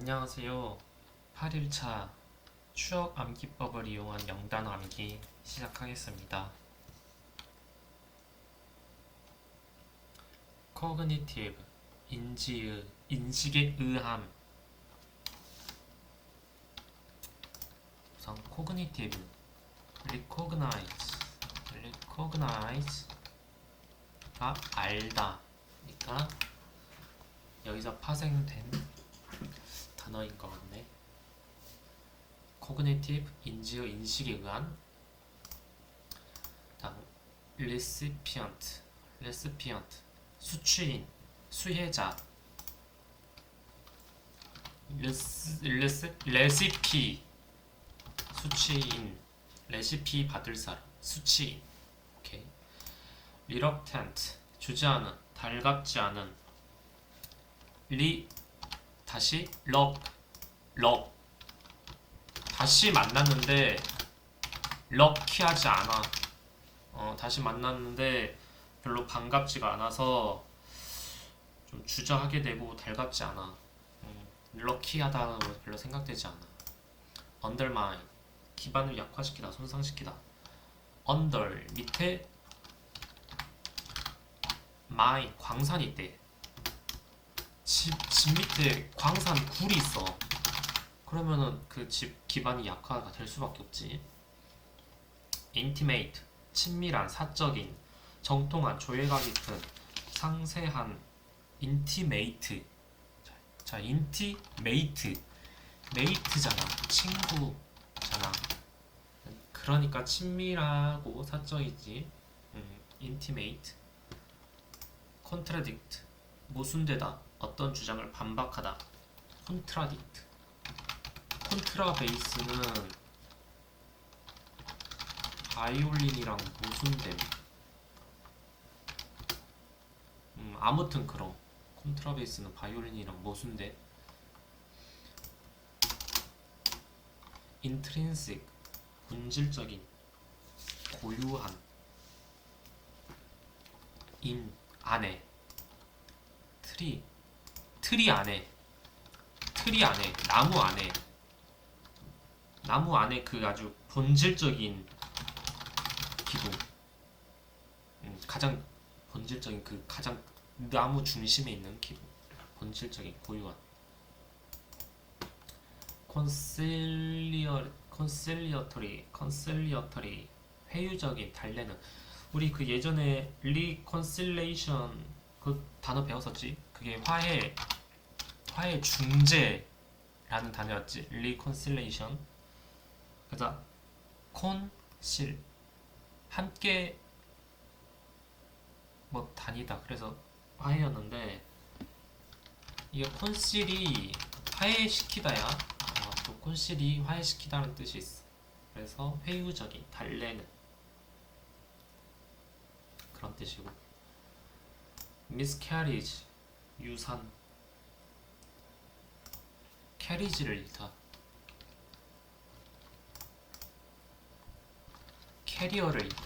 안녕하세요. 8일차 추억 암기법을 이용한 영단어 암기 시작하겠습니다. cognitive 인지의 인식에 의함 우선 cognitive recognize recognize가 알다 그러니까 여기서 파생된 단어인 것 같네. cognitive 인지의 인식에 의한 다음 recipient recipient 수취인 수혜자. 레스, 레시피. 수취인 레시피 받을 사람 수취인. 오케이. reluctant 주저하는 달갑지 않은. 리 다시 럭, 럭. 다시 만났는데 럭키하지 않아. 어, 다시 만났는데 별로 반갑지가 않아서 좀 주저하게 되고 달갑지 않아. 음, 럭키하다고 별로 생각되지 않아. undermine 기반을 약화시키다, 손상시키다. under 밑에 mine 광산이 있대. 집, 집 밑에 광산 굴이 있어. 그러면은 그 집 기반이 약화가 될 수밖에 없지. intimate, 친밀한, 사적인, 정통한, 조예가 깊은, 상세한, intimate. 자, 자 intimate. mate잖아. 친구잖아. 그러니까 친밀하고 사적이지. 음, intimate. contradict. 모순되다. 어떤 주장을 반박하다. contradict. 콘트라 베이스는 바이올린이랑 모순됨. 음, 아무튼 그럼 콘트라 베이스는 바이올린이랑 모순돼. intrinsic 본질적인 고유한 인 안에 트리 트리 안에 트리 안에 나무 안에 나무 안에 그 아주 본질적인 기둥. 음, 가장 본질적인 그 가장 나무 중심에 있는 기둥. 본질적인 고유한. 콘실리어 콘실리어터리 콘실리어터리 회유적인 달래는. 우리 그 예전에 리콘실레이션 그 단어 배웠었지? 그게 화해 화해 중재라는 단어였지. 리콘실레이션. 그래서 콘실. 함께 뭐 다니다. 그래서 화해였는데 이게 콘실이 화해시키다야. 아, 또 콘실이 화해시키다는 뜻이 있어. 그래서 회유적인 달래는 그런 뜻이고. Miscarriage 유산 캐리지를 잃다 캐리어를 잃다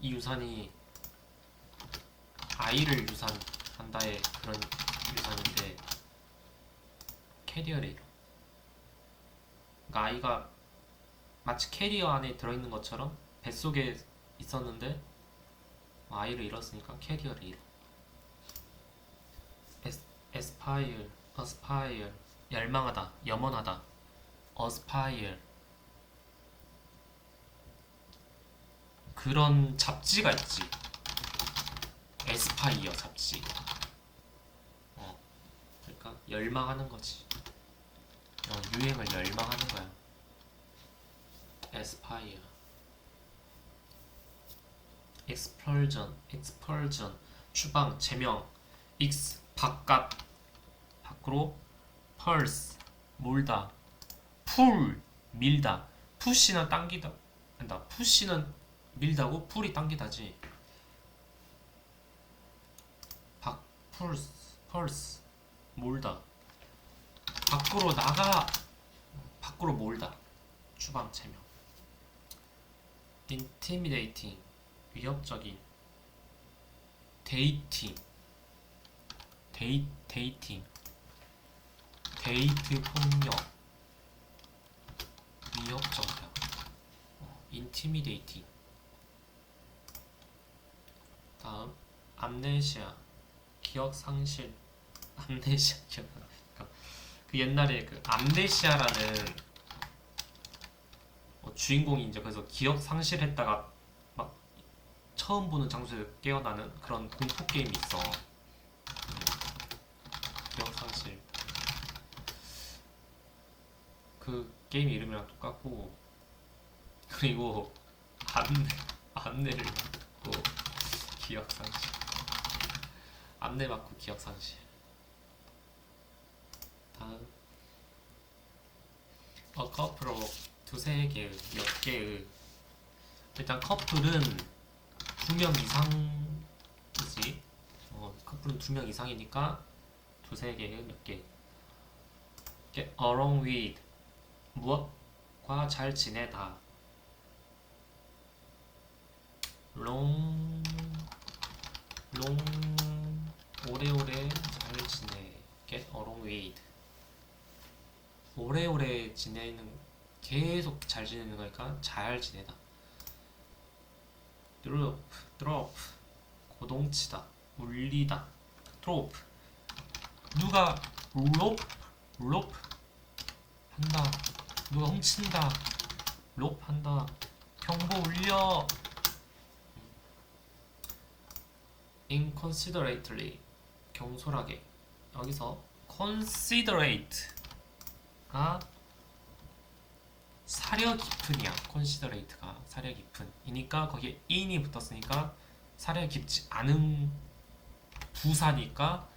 이 유산이 아이를 유산한다의 그런 유산인데 캐리어를 잃어 그러니까 아이가 마치 캐리어 안에 들어있는 것처럼 뱃속에 있었는데 아이를 잃었으니까 캐리어를 잃어 aspire, aspire 열망하다, 염원하다. aspire. 그런 잡지가 있지. 에스파이어 잡지. 어 그러니까 열망하는 거지. 어, 유행을 열망하는 거야. 에스파이어 expulsion, expulsion, 추방, 제명, x 바깥, 밖으로, pulse, 몰다, pull, 밀다, push는 당기다, 한다. push는 밀다고 pull이 당기다지. 밖, pulse, 몰다, 밖으로 나가, 밖으로 몰다, 추방, 제명, intimidating. 위협적인 데이팅 데이 데이팅 데이트 폭력 위협적이다 어, 인티미데이팅 다음 암네시아 기억 상실 암네시아 기억 그러니까 그 옛날에 그 암네시아라는 어, 주인공이 이제 그래서 기억 상실했다가 막 처음 보는 장소에서 깨어나는 그런 공포 게임이 있어. 음, 기억 상실. 그 게임 이름이랑 똑같고 그리고 안내 안내를 맞고 기억 상실. 안내 맞고 기억 상실. 다음 어 커플로 두세 개의 몇 개의 일단 커플은 두 명 이상이지 어 커플은 두 명 이상이니까 두세 개의 몇 개. along with 무엇과 잘 지내다. long long 오래오래 잘 지내 get along with 오래오래 지내는 계속 잘 지내는 거니까 잘 지내다. 드롭 드롭. 고동치다. 울리다. 드롭. 누가 롭 롭 한다 누가 훔친다. 롭 한다. 경보 울려. Inconsiderately. 경솔하게. 여기서 considerate가 사려 깊은이야. considerate가 사려 깊은 이니까 거기에 in이 붙었으니까 사려 깊지 않은 부사니까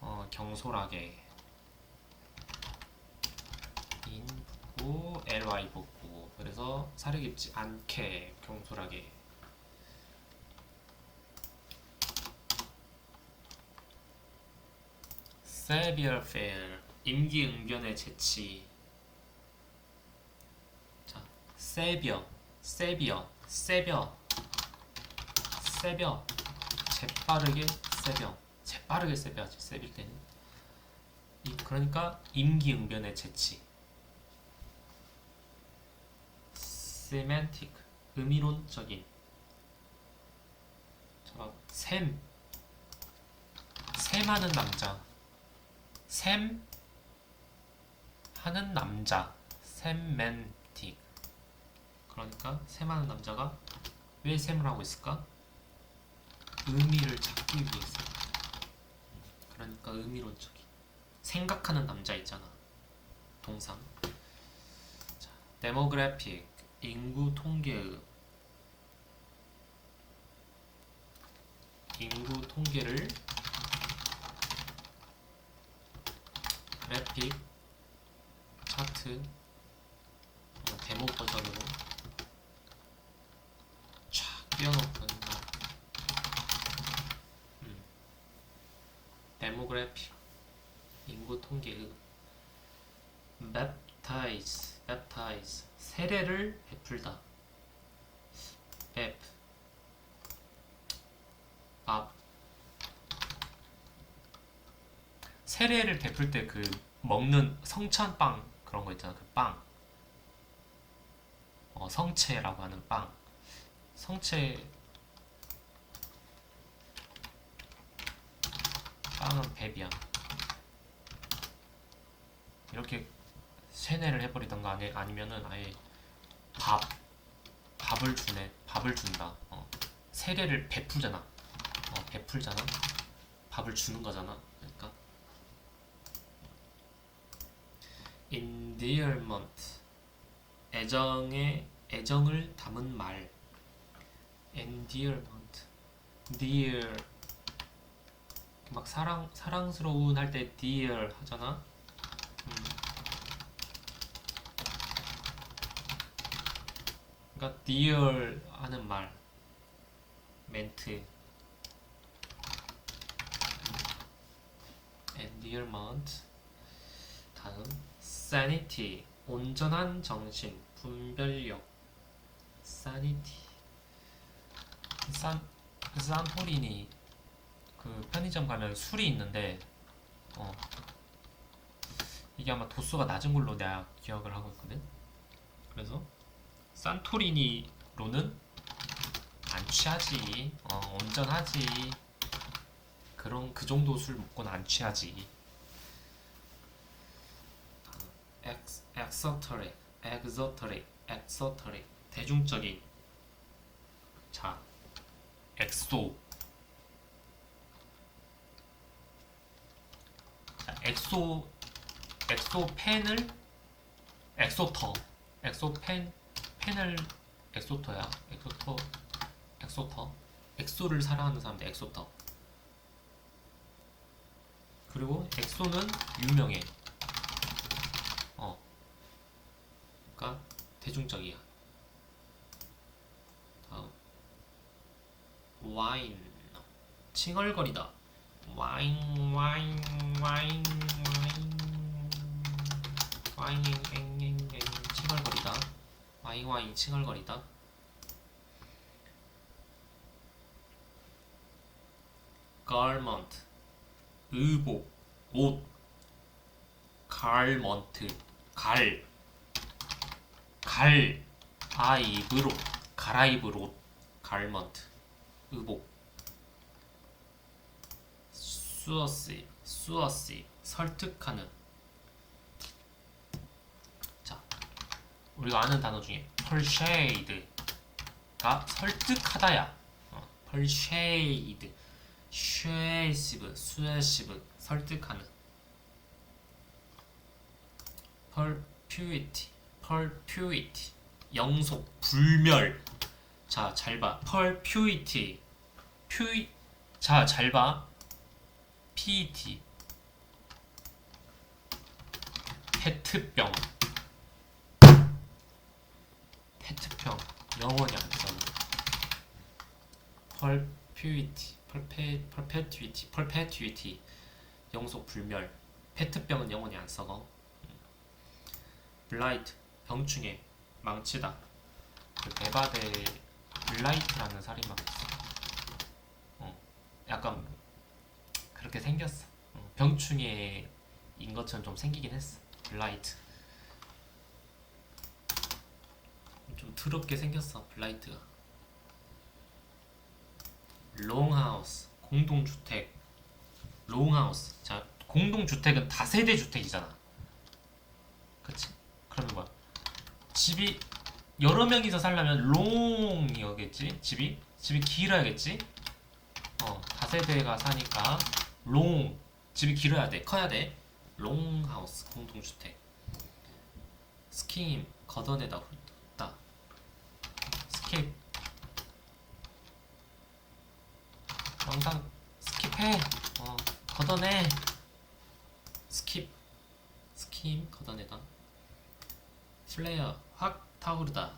어, 경솔하게 in 붙고 ly 붙고 그래서 사려 깊지 않게 경솔하게 severe fail 임기응변의 재치 자 severe severe severe severe 재빠르게 severe 재빠르게 severe지 severe 때는 이 그러니까 임기응변의 재치 semantic 의미론적인. 자, 샘. 샘하는 남자. 샘 하는 남자. 샘맨틱. 그러니까 샘하는 남자가 왜 샘을 하고 있을까? 의미를 찾기 위해서. 그러니까 의미론적인. 생각하는 남자 있잖아. 동상. 자, 데모그래픽 인구 통계의 인구 통계를 그래픽 차트 어, 데모 버전으로 쫙 띄워놓고 음. 데모그래픽 인구 통계의 baptize baptize 세례를 베풀다 bap 밥 세례를 베풀 때 그 먹는 성찬빵 그런 거 있잖아 그 빵. 어, 성체라고 하는 빵. 성체 빵은 뱀이야. 이렇게 세뇌를 해버리던가 아니, 아니면은 아예 밥 밥을 주네 밥을 준다. 어. 세례를 베풀잖아. 어, 베풀잖아. 밥을 주는 거잖아. 그러니까 endearment 애정의 애정을 담은 말 endearment dear 막 사랑 사랑스러운 할 때 dear 하잖아 그러니까 dear 하는 말 멘트 endearment 다음 sanity 온전한 정신 분별력 sanity 산 산토리니 그 편의점 가면 술이 있는데 어. 이게 아마 도수가 낮은 걸로 내가 기억을 하고 있거든. 그래서 산토리니로는 안 취하지. 어, 온전하지. 그런 그 정도 술 먹고는 안 취하지. 엑스 엑서터릭, 엑서터릭, 엑서터릭 대중적인 자 엑소 자 엑소 엑소 펜을 엑소터 엑소 펜 펜을 엑소터야. 엑소터 엑소터. 엑소를 사랑하는 사람들 엑소터. 그리고 엑소는 유명해. 어. 그러니까 대중적이야. 다음. 와인. 칭얼거리다. 와인 와인 와인 와인. 와인 칭얼거리다 와인 와인 칭얼거리다. Garment 의복 옷. 갈먼트 갈. 갈, 아입을 옷, 갈아입을 옷, 갈먼트, 의복, 수어시, 수어시, 설득하는. 우리가 아는 단어 중에 persuade가 설득하다야. 어, persuade, suasive, suasive, 설득하는. perpetuity, perpetuity, 영속, 불멸. 자, 잘 봐. perpetuity, 퓨이. 자, 잘 봐. PET, 페트병. 페트병. 영원히 안 써는. perpetuity, perpe, perpetuity, perpetuity. 영속, 불멸. 페트병은 영원히 안 썩어. 블라이트 병충해 망치다 그 대바대 블라이트라는 살인마가 있어 어 약간 그렇게 생겼어 어, 병충해인 것처럼 좀 생기긴 했어 블라이트 좀 더럽게 생겼어 블라이트가 롱하우스 공동주택 롱하우스 자 공동주택은 다세대 주택이잖아 그치? 그러면 뭐야? 집이 여러 명이서 살려면 롱이겠지? 집이? 집이 길어야겠지? 어, 다세대가 사니까 롱 집이 길어야 돼 커야 돼 롱하우스 공동주택 스킴 걷어내다 스킵. 영상 스킵해. 어, 걷어내. 스킵. 스킴 걷어내다. 플레이어 확 타오르다.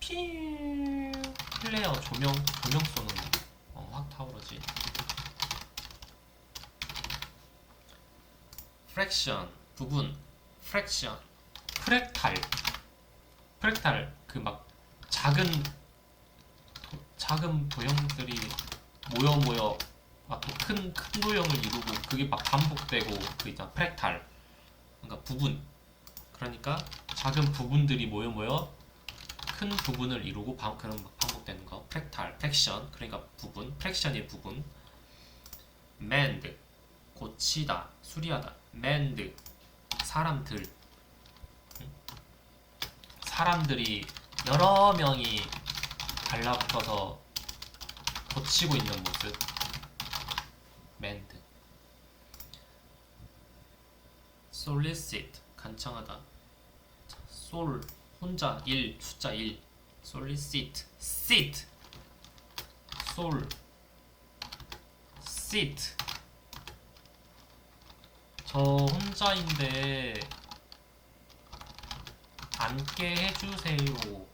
피 플레이어 조명 조명 쏘는 어, 확 타오르지. 프랙션 부분. 프랙션 프랙탈 프랙탈 그 막 작은 도- 작은 도형들이 모여 모여 막큰큰 도형을 이루고 그게 막 반복되고 그 있잖아. 프랙탈. 그러니까 부분. 그러니까 작은 부분들이 모여 모여 큰 부분을 이루고 반, 그런 막 반복되는 거. 프랙탈 프랙션. 그러니까 부분 프랙션의 부분. mend 고치다 수리하다. mend 사람들. 응? 사람들이 여러 명이 달라붙어서 고치고 있는 모습. mend solicit 간청하다. 솔 혼자 일 숫자 1 solicit 솔 sit 저 혼자인데 앉게 해주세요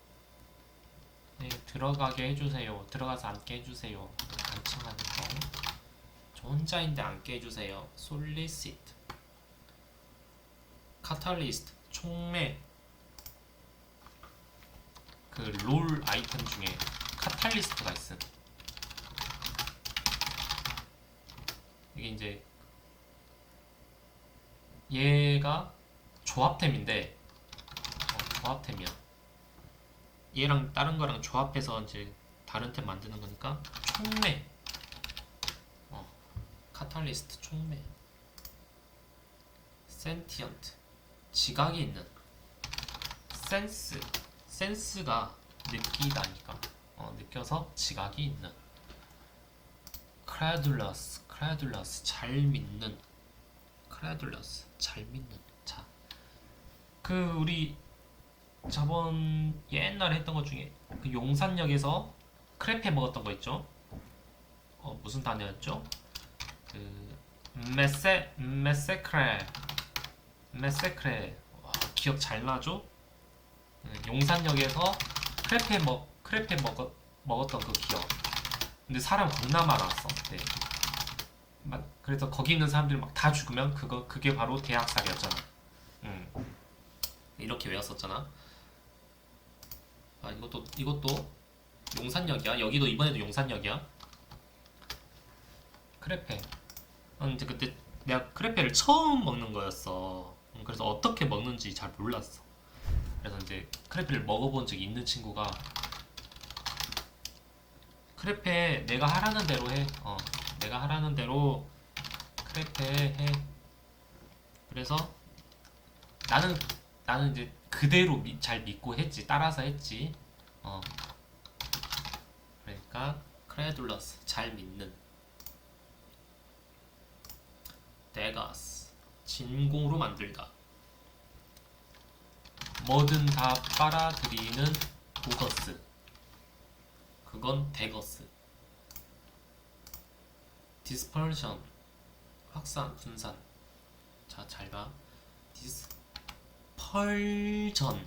네 들어가게 해주세요. 들어가서 앉게 해주세요. 간청하는 거 저 혼자인데 앉게 해주세요. Solicit. 카탈리스트 촉매. 그 롤 아이템 중에 카탈리스트가 있음 이게 이제 얘가 조합템인데 어, 조합템이야. 얘랑 다른 거랑 조합해서 이제 다른 템 만드는 거니까 촉매. 어, 카탈리스트 촉매. 센티언트. 지각이 있는. 센스. 센스가 느끼다니까. 어, 느껴서 지각이 있는. 크레둘러스. 크레둘러스. 잘 믿는. 크레둘러스. 잘 믿는. 자. 그 우리 저번 옛날에 했던 것 중에 그 용산역에서 크레페 먹었던 거 있죠? 어 무슨 단어였죠? 그 메세 메세 크레 메세 크레 와, 기억 잘 나죠? 음, 용산역에서 크레페 먹 크레페 먹었 먹었던 그 기억. 근데 사람 겁나 많았어. 네. 막 그래서 거기 있는 사람들 막 다 죽으면 그거 그게 바로 대학살이었잖아. 음. 이렇게 외웠었잖아. 아 이것도 이것도 용산역이야. 여기도 이번에도 용산역이야. 크레페. 아, 이제 그때 내가 크레페를 처음 먹는 거였어. 음, 그래서 어떻게 먹는지 잘 몰랐어. 그래서 이제 크레페를 먹어본 적이 있는 친구가 크레페 내가 하라는 대로 해. 어, 내가 하라는 대로 크레페 해. 그래서 나는 나는 이제 그대로 미- 잘 믿고 했지 따라서 했지. 어. 그러니까 크레둘러스 잘 믿는. 데가스 진공으로 만들다. 뭐든 다 빨아들이는 도거스. 그건 데거스. 디스퍼션 확산 분산. 자 잘봐. 디스 펄전.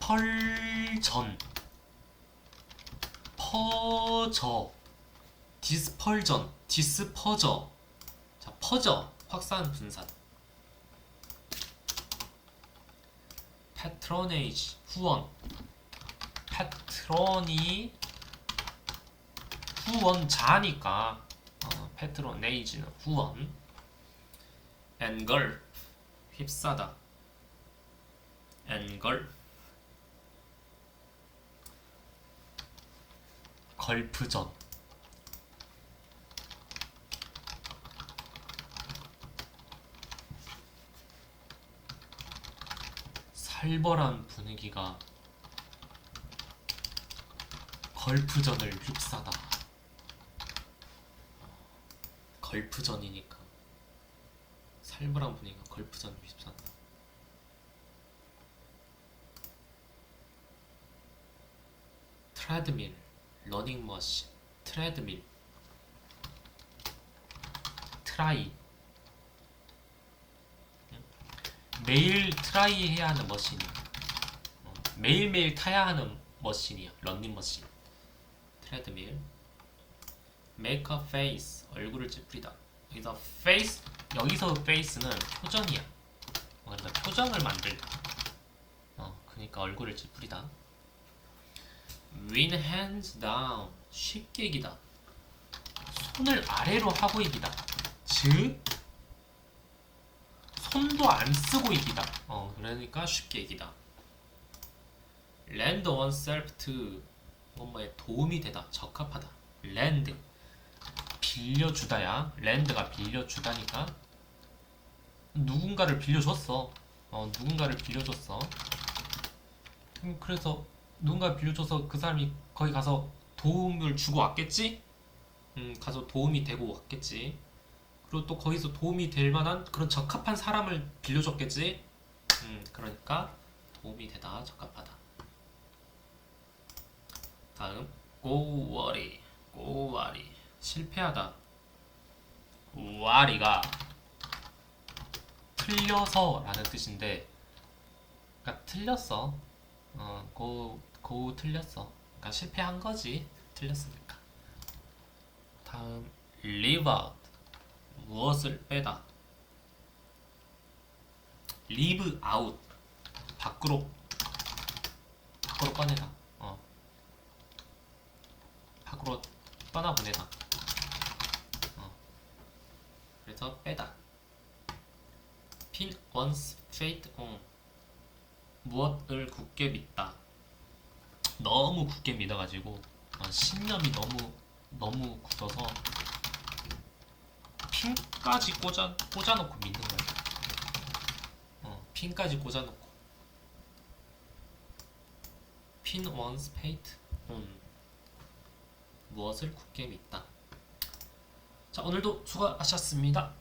펄전. 퍼져 디스펄전. 디스퍼져 자 퍼져 확산 분산. 패트로네이지. 후원. 패트론이 후원자니까 어, 패트로네이지는 후원. 앵걸 휩싸다. 앵걸 걸프전. 살벌한 분위기가 걸프전을 휩싸다. 걸프전이니까 살벌한 분위기가 걸프전을 휩싸다 트레드밀, 러닝머신, 트레드밀, 트라이. 응? 매일 트라이 해야 하는 머신이야. 어, 매일매일 타야 하는 머신이야. 런닝 머신. 트레드밀. make a face. 얼굴을 찌푸리다. 여기서 face, 여기서 face는 표정이야. 어, 그러니까 표정을 만들다. 어, 그러니까 얼굴을 찌푸리다. win hands down. 쉽게 이기다. 손을 아래로 하고 이기다. 즉 손도 안 쓰고 이기다. 어 그러니까 쉽게 이기다. Lend oneself to 뭔가에 도움이 되다. 적합하다. Lend 빌려주다야 lend가 빌려주다니까 누군가를 빌려줬어 어 누군가를 빌려줬어 음, 그래서 누군가 빌려줘서 그 사람이 거기 가서 도움을 주고 왔겠지? 음, 가서 도움이 되고 왔겠지. 그리고 또 거기서 도움이 될 만한 그런 적합한 사람을 빌려줬겠지? 음, 그러니까 도움이 되다, 적합하다. 다음, go worry. 실패하다. worry가 틀려서 라는 뜻인데, 그러니까 틀렸어. 어, 고, 고 틀렸어. 그러니까 실패한 거지. 틀렸으니까. 다음, leave out. 무엇을 빼다. leave out. 밖으로, 밖으로 꺼내다. 어. 밖으로 떠나보내다. 어. 그래서 빼다. pin one's fate on 무엇을 굳게 믿다. 너무 굳게 믿어가지고 어, 신념이 너무 너무 굳어서 핀까지 꽂아 꽂아놓고 믿는 거예요. 어, 핀까지 꽂아놓고 pin one's fate on 무엇을 굳게 믿다. 자 오늘도 수고하셨습니다.